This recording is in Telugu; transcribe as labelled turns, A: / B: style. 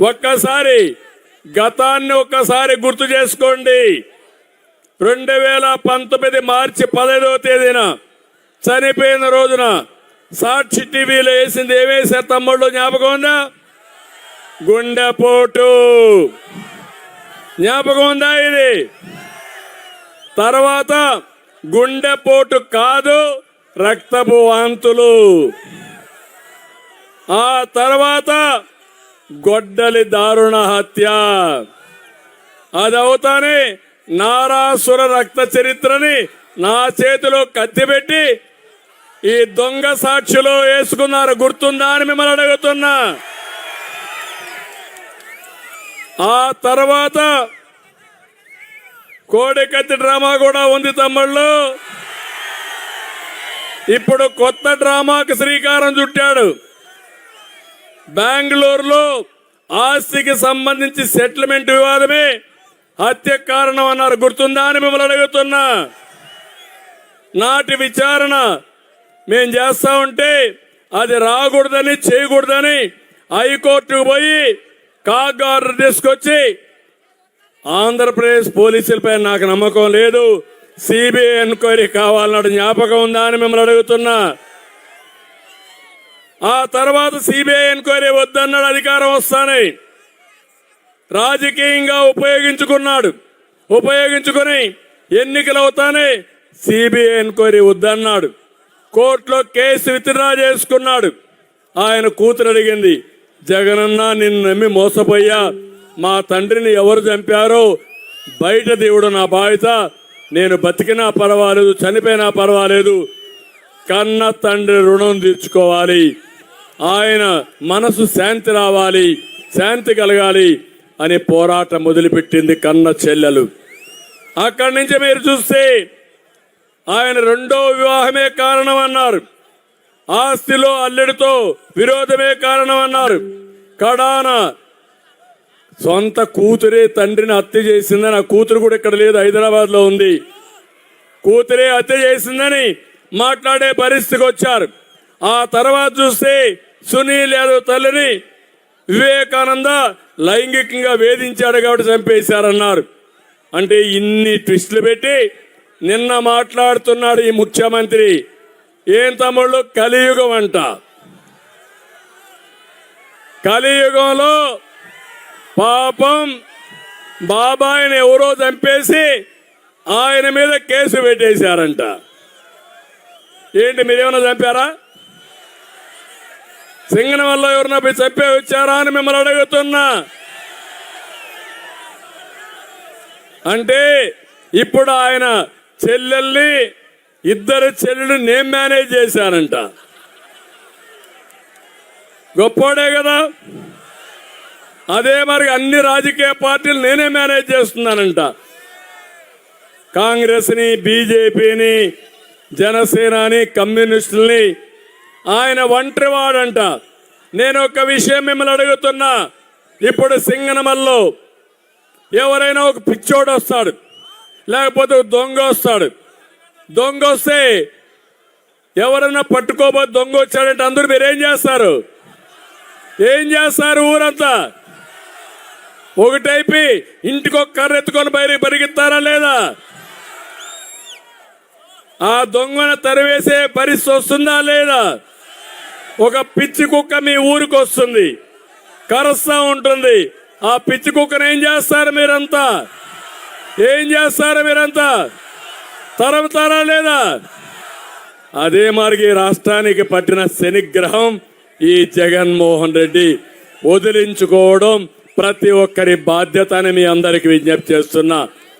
A: ఒక్కసారి గతాన్ని ఒక్కసారి గుర్తు చేసుకోండి. రెండు వేల పంతొమ్మిది మార్చి పదహైదవ తేదీన చనిపోయిన రోజున సాక్షి టీవీలో వేసింది ఏమేసారు తమ్ముళ్ళు జ్ఞాపకం ఉందా? గుండెపోటు. జ్ఞాపకం ఉందా ఇది? తర్వాత గుండెపోటు కాదు రక్తపు వాంతులు. ఆ తర్వాత గొడ్డలి దారుణ హత్య. అది అవుతానే నారాసుర రక్త చరిత్రని నా చేతిలో కత్తిపెట్టి ఈ దొంగ సాక్షిలో వేసుకున్నారు. గుర్తుందా అని మిమ్మల్ని అడుగుతున్నా. ఆ తర్వాత కోడి కత్తి డ్రామా కూడా ఉంది తమ్ముళ్ళు. ఇప్పుడు కొత్త డ్రామాకు శ్రీకారం చుట్టాడు. బెంగళూరులో ఆస్తికి సంబంధించి సెటిల్మెంట్ వివాదమే హత్య కారణం అన్నారు. గుర్తుందా అని మిమ్మల్ని అడుగుతున్నా. నాటి విచారణ మేం చేస్తా ఉంటే అది రాకూడదని చేయకూడదని హైకోర్టుకు పోయి కాగ్ తీసుకొచ్చి ఆంధ్రప్రదేశ్ పోలీసులపై నాకు నమ్మకం లేదు. సిబిఐ ఎంక్వైరీ కావాలన్నాడు జ్ఞాపకం ఉందా అని మిమ్మల్ని అడుగుతున్నా. ఆ తర్వాత సిబిఐ ఎంక్వైరీ వద్దన్నాడు అధికారం వస్తానే. రాజకీయంగా ఉపయోగించుకున్నాడు. ఉపయోగించుకొని ఎన్నికలు అవుతానే సిబిఐ ఎంక్వైరీ వద్దన్నాడు. కోర్టులో కేసు విత్డ్రా చేసుకున్నాడు. ఆయన కూతురు అడిగింది జగనన్న నిన్ను నమ్మి మోసపోయా మా తండ్రిని ఎవరు చంపారో? బయట దేవుడు నా బాధ్యత. నేను బతికినా పర్వాలేదు చనిపోయినా పర్వాలేదు. కన్న తండ్రి రుణం తీర్చుకోవాలి. ఆయన మనసు శాంతి రావాలి శాంతి కలగాలి అనే పోరాటం మొదలుపెట్టింది కన్న చెల్లెలు. అక్కడి నుంచి మీరు చూస్తే ఆయన రెండో వివాహమే కారణం అన్నారు ఆస్తిలో అల్లెడితో విరోధమే కారణం అన్నారు కడాన సొంత కూతురే తండ్రిని హత్య చేసిందని ఆ కూతురు కూడా ఇక్కడ లేదు హైదరాబాద్లో ఉంది. కూతురే హత్య చేసిందని మాట్లాడే పరిస్థితికి వచ్చారు. ఆ తర్వాత చూస్తే సునీల్ యాదవ్ తల్లిని వివేకానంద లైంగికంగా వేధించాడు కాబట్టి చంపేశారన్నారు. అంటే ఇన్ని ట్విస్టులు పెట్టి నిన్న మాట్లాడుతున్నాడు ఈ ముఖ్యమంత్రి. ఏం తమ్ముళ్ళు? కలియుగం అంట. కలియుగంలో పాపం బాబాయిని ఎవరో చంపేసి ఆయన మీద కేసు పెట్టేశారంట. ఏంటి మీరేమైనా చంపారా? సింగన వల్ల ఎవరన్నా పోయి చెప్పే వచ్చారా అని మిమ్మల్ని అడుగుతున్నా. అంటే ఇప్పుడు ఆయన చెల్లెల్ని ఇద్దరు చెల్లెలు నేను మేనేజ్ చేశానంట. గొప్పోడే కదా? అదే మరి అన్ని రాజకీయ పార్టీలు నేనే మేనేజ్ చేస్తున్నానంట. కాంగ్రెస్ని బీజేపీని జనసేనని కమ్యూనిస్టుల్ని ఆయన ఒంటరి వాడంట నేను ఒక విషయం మిమ్మల్ని అడుగుతున్నా. ఇప్పుడు సింగనమల్లో ఎవరైనా ఒక పిచ్చోడు వస్తాడు. లేకపోతే ఒక దొంగ వస్తాడు. దొంగ వస్తే ఎవరైనా పట్టుకోబో దొంగ వచ్చాడంటే అందరూ మీరు ఏం చేస్తారు? ఏం చేస్తారు ఊరంతా? ఒకటైపి ఇంటికి ఒక కర్ర ఎత్తుకొని బయట పరిగెత్తారా లేదా? ఆ దొంగను తరివేసే పరిస్థితి వస్తుందా లేదా? ఒక పిచ్చి కుక్క మీ ఊరికి వస్తుంది. కరుస్తా ఉంటుంది. ఆ పిచ్చి కుక్కను ఏం చేస్తారు మీరంతా? ఏం చేస్తారు మీరంతా? తరముతారా లేదా? అదే మరి రాష్ట్రానికి పట్టిన శనిగ్రహం ఈ జగన్మోహన్ రెడ్డి వదిలించుకోవడం ప్రతి ఒక్కరి బాధ్యత అని మీ అందరికి విజ్ఞప్తి చేస్తున్నా.